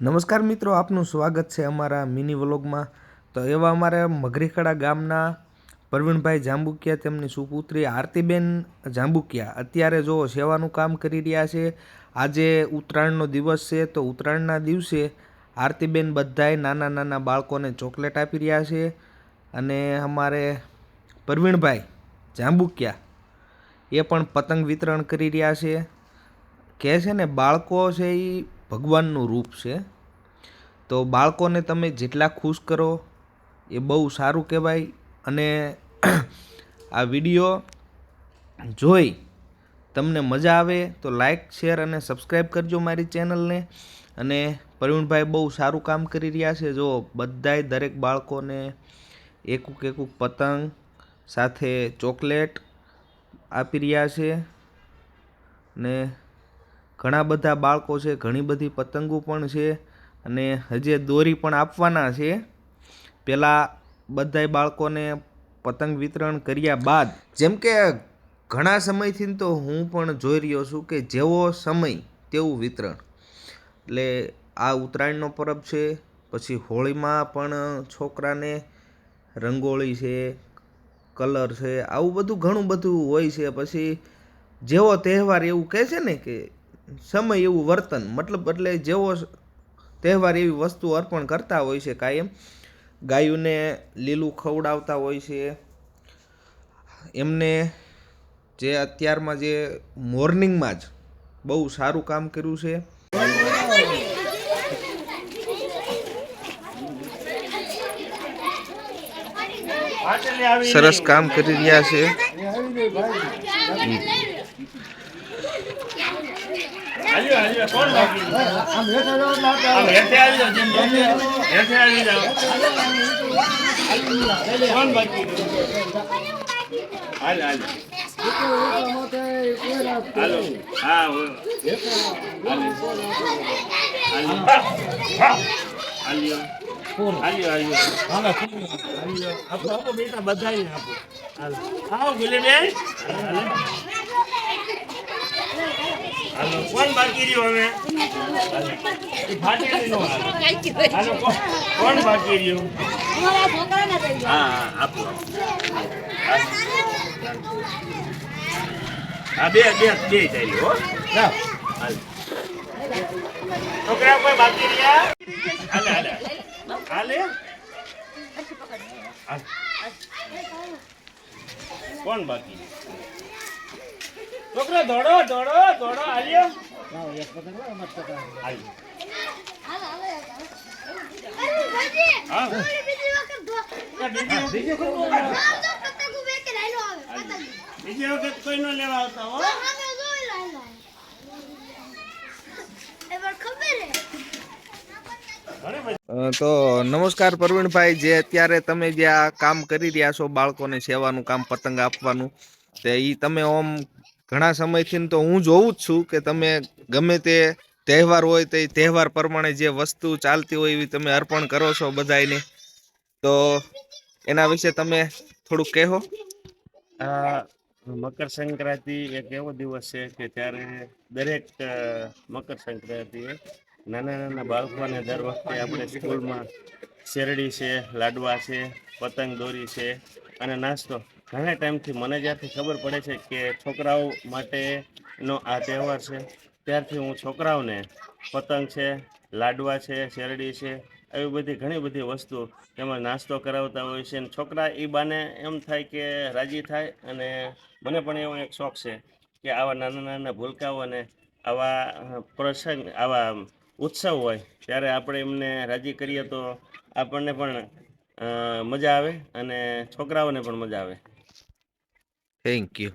નમસ્કાર મિત્રો, આપનું સ્વાગત છે અમારા મિની વ્લોગમાં. તો એવા અમારા મગરીખડા ગામના પ્રવીણભાઈ જાંબુકિયા, તેમની સુપુત્રી આરતીબેન જાંબુકિયા. અત્યારે જો સેવાનું કામ કરી રહ્યા છે, આજે ઉત્તરાયણનો દિવસ છે, તો ઉત્તરાયણના દિવસે આરતીબેન બધાએ નાના નાના બાળકોને ચોકલેટ આપી રહ્યા છે અને અમારે પ્રવીણભાઈ જાંબુકિયા એ પણ પતંગ વિતરણ કરી રહ્યા છે. કહે છે ને, બાળકો છે એ ભગવાનનું રૂપ છે. તો બાળકોને તમે જેટલા ખુશ કરો, એ બહુ સારું કહેવાય. અને આ વીડિયો જોઈ તમને મજા આવે તો લાઈક, શેર અને સબસ્ક્રાઈબ કરજો મારી ચેનલને. અને પ્રવીણભાઈ બહુ સારું કામ કરી રહ્યા છે. જો બધાય દરેક બાળકોને એકુક એકુક પતંગ સાથે ચોકલેટ આપી રહ્યા છે. ને ઘણા બધા બાળકો છે, ઘણી બધી પતંગો પણ છે અને હજી દોરી પણ આપવાના છે. પહેલાં બધાય બાળકોને પતંગ વિતરણ કર્યા બાદ, જેમ કે ઘણા સમયથી તો હું પણ જોઈ રહ્યો છું કે જેવો સમય તેવું વિતરણ. એટલે આ ઉત્તરાયણનો પરબ છે, પછી હોળીમાં પણ છોકરાને રંગોળી છે, કલર છે, આવું બધું ઘણું બધું હોય છે. પછી જેવો તહેવાર એવું કહે છે ને કે સમય એવું વર્તન મતલબ એટલે જેવો તહેવાર એવી વસ્તુ અર્પણ કરતા હોય છે કાયમ. ગાયોને લીલું ખવડાવતા હોય છે. એમને જે અત્યારમાં જે મોર્નિંગમાં જ બહુ સારું કામ કર્યું છે. સરસ કામ કરી રહ્યા છે. હાલ્યો, હાલ્યો, કોણ બાકી? આમ હેઠે આવી જાઓ, જેમ હેઠે હેઠે આવી જાઓ. કોણ બાકી? હાલો, હાલો. હાલો. હા, હો. હાલો. હાલો. હાલ્યો. હાલ્યો, હાલ્યો. આપો, બેટા, બધાયને આપો. હાલો. આવો, ગુલીબેન. હાલો. કોણ બાકી રહ્યો હવે ફાટેલી નો હાલો. કોણ- બાકી રહ્યું હા હા આપો. હા બે બે બે તારી હો હાલ છોકરા કોઈ બાકી રહ્યા હાલે હાલે હાલે હાલ. કોણ બાકી છોકરા દોડો દોડો દોડો હાલ્યો. હાલ્યો. બીજી બીજી વખત કોઈ નો લેવા આવતા હો. તો નમસ્કાર પ્રવીણભાઈ જે અત્યારે તમે જે આ કામ કરી રહ્યા છો બાળકોને સેવાનું કામ પતંગ આપવાનું તે ઈ તમે ઓમ ઘણા સમયથી તો હું જોઉં જ છું કે તમે ગમે તે તહેવાર હોય તે તહેવાર પ્રમાણે જે વસ્તુ ચાલતી હોય એવી તમે અર્પણ કરો છો બધાને તો એના વિશે તમે થોડુંક કહો મકર સંક્રાંતિ એક એવો દિવસ છે કે ત્યારે દરેક મકર સંક્રાંતિએ નાના નાના બાળકોને દર વખતે આપણે સ્કૂલમાં શેરડી છે, લાડવા છે, પતંગ દોરી છે અને નાસ્તો ઘણા ટાઈમથી મને જ્યારથી ખબર પડે છે કે છોકરાઓ માટેનો આ તહેવાર છે, ત્યારથી હું છોકરાઓને પતંગ છે, લાડવા છે, શેરડી છે એવી બધી ઘણી બધી વસ્તુ એમાં નાસ્તો કરાવતા હોય છે. અને છોકરા એ બાને એમ થાય કે રાજી થાય અને મને પણ એવો એક શોખ છે કે આવા નાના નાના ભૂલકાઓ અને આવા પ્રસંગ, આવા ઉત્સવ હોય, ત્યારે આપણે એમને રાજી કરીએ તો આપણને પણ મજા આવે અને છોકરાઓને પણ મજા આવે. Thank you.